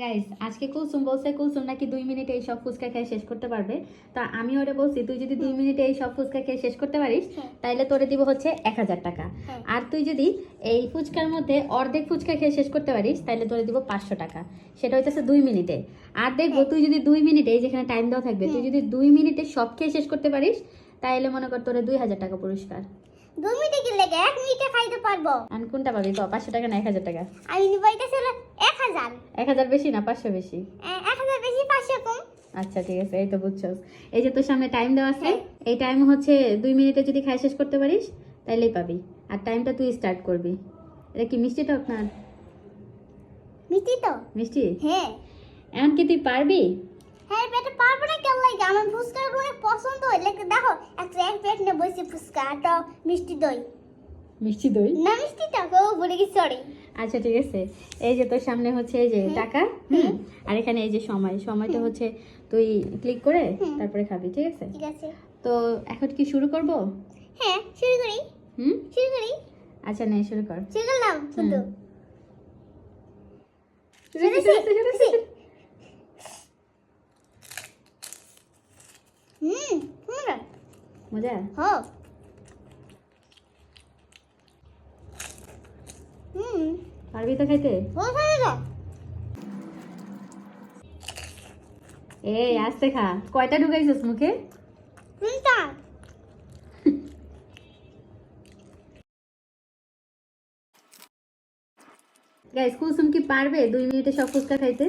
Guys আজকে কুলসুম বলছে কুলসুম নাকি দুই মিনিটে এই সব ফুচকা খেয়ে শেষ করতে পারবে। তা আমি ওরে বলছি তুই যদি দুই মিনিটে এই সব ফুচকা খেয়ে শেষ করতে পারিস হ্যাঁ। তাইলে তোরে দিব হচ্ছে এক হাজার টাকা। হ্যাঁ। আর তুই যদি এই ফুচকার মধ্যে অর্ধেক ফুচকা খেয়ে শেষ করতে পারিস তাইলে তোরে দিব পাঁচশো টাকা। সেটা হইতেছে দুই মিনিটে। আর দেখব তুই যদি দুই মিনিটে এই যেখানে টাইম দেওয়া থাকবে তুই হ্যাঁ। যদি দুই মিনিটে সব খেয়ে শেষ করতে পারিস তাইলে মনে কর তোরে দুই হাজার টাকা পুরস্কার। দুই মিনিটে কি লেগে এক মিনিটে খাইতে পারব? আর কোনটা পাবি? ক পাঁচশো টাকা না এক হাজার টাকা? আমি নিবাইতেছি হলো এক হাজার। এক হাজার বেশি না পাঁচশো বেশি? এ- এক হাজার বেশি পাঁচশো কম। আচ্ছা ঠিক আছে এই তো বুঝছস। এই যে তোর সামনে টাইম দেওয়া আছে হ্যাঁ। এই টাইম হচ্ছে দুই মিনিটে যদি খাই শেষ করতে পারিস তাইলেই পাবি। আর টাইমটা তুই স্টার্ট করবি। এটা কি মিষ্টি টক না মিষ্টি তো। মিষ্টি? হ্যাঁ। এমন কি তুই পারবি? হ্যাঁ পেটে পারব না কেমন লাগে? আমার ফুচকা অনেক পছন্দ হয়। লেগে দেখো একটা এক প্লেট নিয়ে বসে ফুচকা তো মিষ্টি দই। মিষ্টি দই? না মিষ্টি তো ও বলে গেছি সরি আচ্ছা ঠিক আছে। এই যে তোর সামনে হচ্ছে এই যে টাকা হুম। আর এখানে এই যে সময় সময়টা হচ্ছে তুই ক্লিক করে তারপরে খাবি ঠিক আছে? ঠিক আছে। তো এখন কি শুরু করব? হ্যাঁ শুরু করি। হুম? শুরু করি। আচ্ছা নে শুরু কর। শুরু করলাম শুধু শুরু কর, শুরু কর, শুরু কর। হুম সুন্দর মজা? হো হুম। পারবি তো খাইতে সুন্দর এই আস্তে খা। কয়টা ঢুকাইছিস মুখে? সুন্দর গাইস কুসুম কি পারবে দুই মিনিটে সব ফুচকা খাইতে?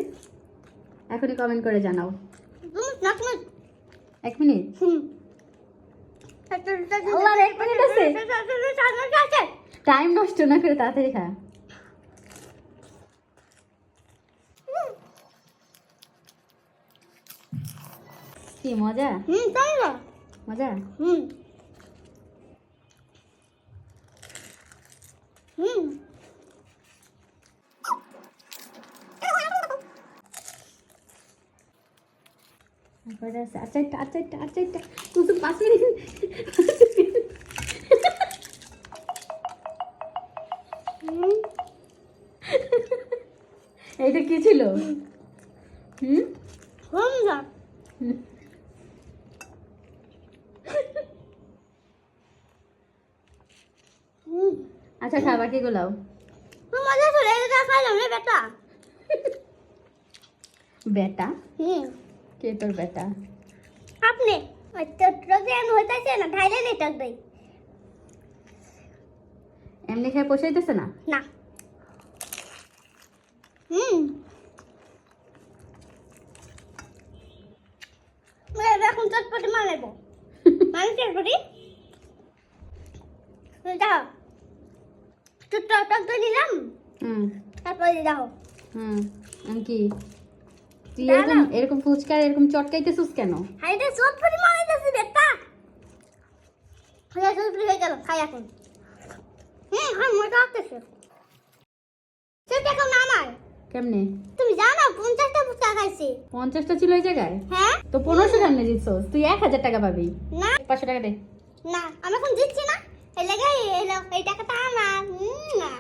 এখনই কমেন্ট করে জানাও। এক মিনিট? হুম। আল্লাহ, এক মিনিট আছে? টাইম নষ্ট না করে তাড়াতাড়ি খা। কি মজা? হুম তাই না? মজা? হুম। হুম আর এইটা কি ছিল হুম হুম আচ্ছা খা বাকিগুলাও খুব মজা এটা বেটা বেটা হুম কে তোর বেটা? আপনি? ট্রক হইতাছে না ঢাইলে নেই টক দই এমনি খেয়ে পোষাইতেছে না? না। হুম। এখন চটপটি মানাবো মানে চটপটি? দেখো টক দই নিলাম। তারপরে দেখো হুম। কি? তুই এরকম এরকম ফুচকা এরকম চটকাইতেছিস কেন? আর এটা চটপটি মানাইতেছি বেটা হয়ে চটপটি হয়ে গেল খাই এখন। হুম হ্যাঁ মজা আসতেছে সেটা এখন আমার। কেমনে? তুমি জানো পঞ্চাশটা ফুচকা খাইছি। পঞ্চাশটা ছিল ওই জায়গায়? হ্যাঁ। তো পনেরোশো কেমনে জিতছস তুই এক হাজার টাকা পাবি। না। পাঁচশো টাকা দে। না আমি এখন দিচ্ছি না। এই লেগে এই টাকাটা আমার। না।